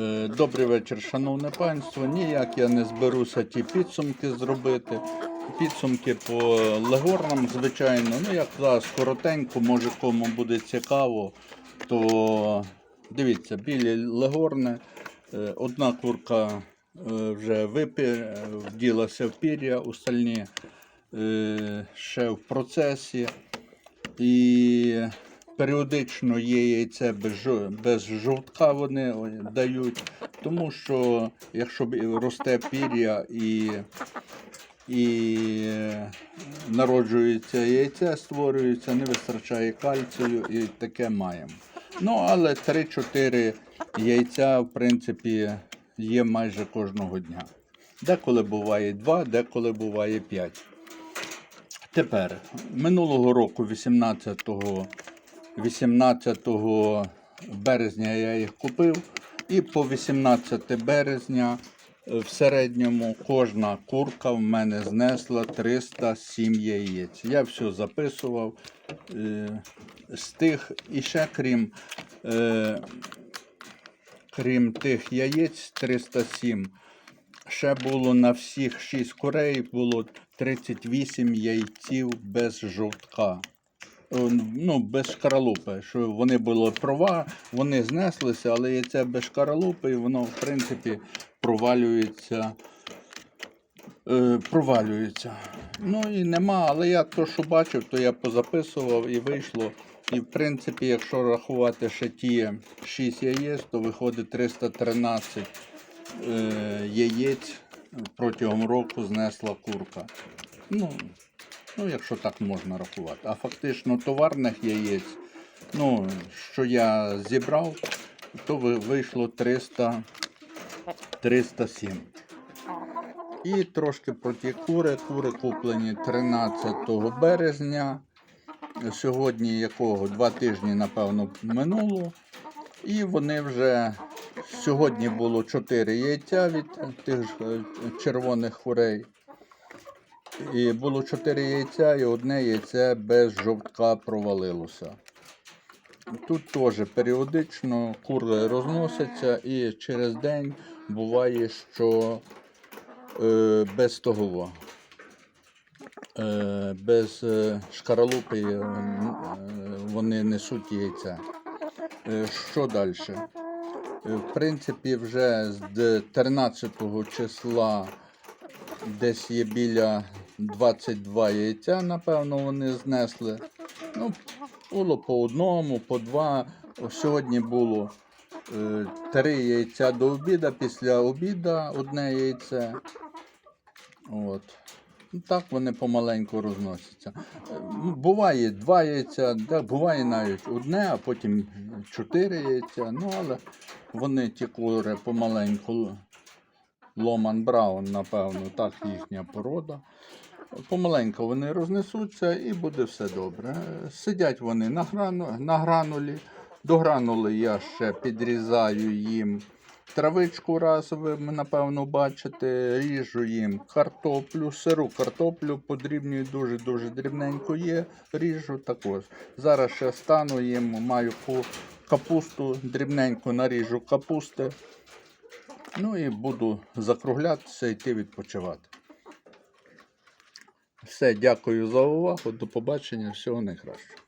Е, Добрий вечір, шановне панство. Ніяк я не зберуся ті підсумки зробити. Підсумки по легорнам, звичайно. Ну, як зараз коротенько, може кому буде цікаво, то дивіться, білі легорни. Е, Одна курка е, вже випі... вділася в пір'я, остальні ще в процесі. І періодично є яйце без, без жовтка вони дають, тому що якщо росте пір'я і, і народжується яйце, створюється, не вистачає кальцію і таке маємо. Ну, але 3-4 яйця, в принципі, є майже кожного дня. Деколи буває 2, деколи буває 5. Тепер, минулого року, 18, 18 березня я їх купив, і по 18 березня е, в середньому кожна курка в мене знесла 307 яєць. Я все записував. е, З тих, і ще крім, е, крім тих яєць 307, ще було на всіх 6 курей було 38 яйців без жовтка. О, Ну, без шкаралупи. Що вони були права, вони знеслися, але яйце без шкаралупи, і воно, в принципі, провалюється. Е, провалюється. Ну і нема, але я то, що бачив, то я позаписував і вийшло. І в принципі, якщо рахувати ще ті 6 яєць, то виходить 313 е, яєць протягом року знесла курка. Ну, ну, якщо так можна рахувати. А фактично товарних яєць, ну, що я зібрав, то вийшло 300, 307. І трошки про ті кури. Кури куплені 13 березня. Сьогодні якого два тижні, напевно, минуло. І вони вже сьогодні було 4 яйця від тих е, червоних курей. І було 4 яйця, і одне яйце без жовтка провалилося. Тут теж періодично кури розносяться, і через день буває, що е, без того, е, без е, шкаралупи е, вони несуть яйця. Що далі? В принципі, вже з 13 числа десь є біля 22 яйця, напевно, вони знесли. Ну, було по одному, по два. Сьогодні було е, три яйця до обіду, після обіду одне яйце. От. Ну, Так вони помаленьку розносяться. Буває два яйця, да, буває навіть одне, а потім чотири яйця. Ну, але вони ті кури помаленьку. Ломан Браун, напевно, так їхня порода. Помаленьку вони рознесуться і буде все добре. Сидять вони на, грану, на гранулі. До гранули я ще підрізаю їм травичку раз, ви напевно бачите, ріжу їм картоплю, сиру картоплю, подрібнюю дуже-дуже дрібненько є, ріжу також. Зараз ще стану їм, маю капусту, дрібненько наріжу капусти. Ну і буду закруглятися і йти відпочивати. Все, дякую за увагу. До побачення. Всього найкращого.